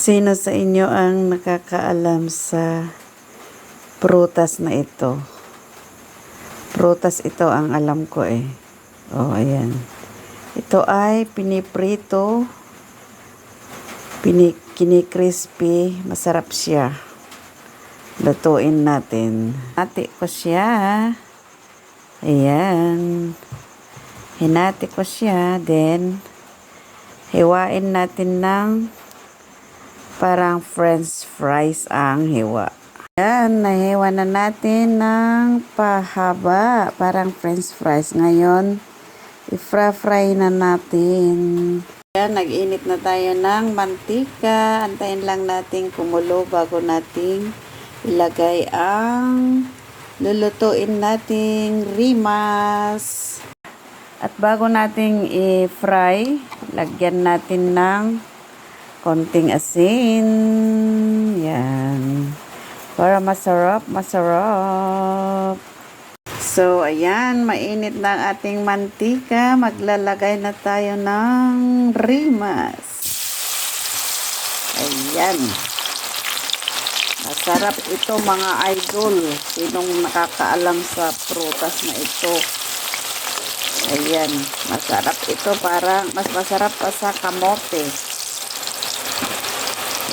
Sino sa inyo ang nakakaalam sa prutas na ito? Prutas ito ang alam ko eh. Oh, ayan. Ito ay piniprito, pini, kini-crispy, masarap siya. Lutuin natin. Hati ko siya. Ayan. Hinati ko siya. Then, hiwain natin ng parang french fries ang hiwa. Ayan, nahiwa na natin ng pahaba. Parang french fries. Ngayon, ifra-fry na natin. Ayan, nag-init na tayo ng mantika. Antayin lang natin kumulo bago nating ilagay ang lulutuin nating rimas. At bago nating i-fry, lagyan natin ng konting asin. Yan. Para masarap, masarap. So, ayan, mainit na ang ating mantika. Maglalagay na tayo ng rimas. Ayan. Masarap ito mga idol. Sinong nakakaalam sa prutas na ito? Ayan. Masarap ito. Parang mas masarap pa sa kamote.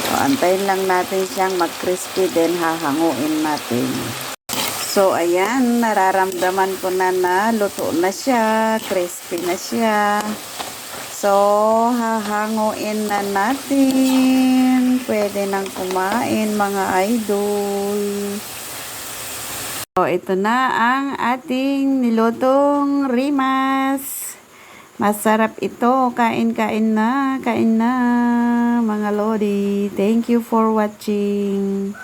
So, antayin lang natin siyang mag-crispy then hahanguin natin. So, ayan, nararamdaman ko na na luto na siya, crispy na siya. So, hahanguin na natin. Pwede nang kumain, mga idol. So, ito na ang ating nilutong rimas. Masarap ito. Kain-kain na. Kain na, lodi. Thank you for watching.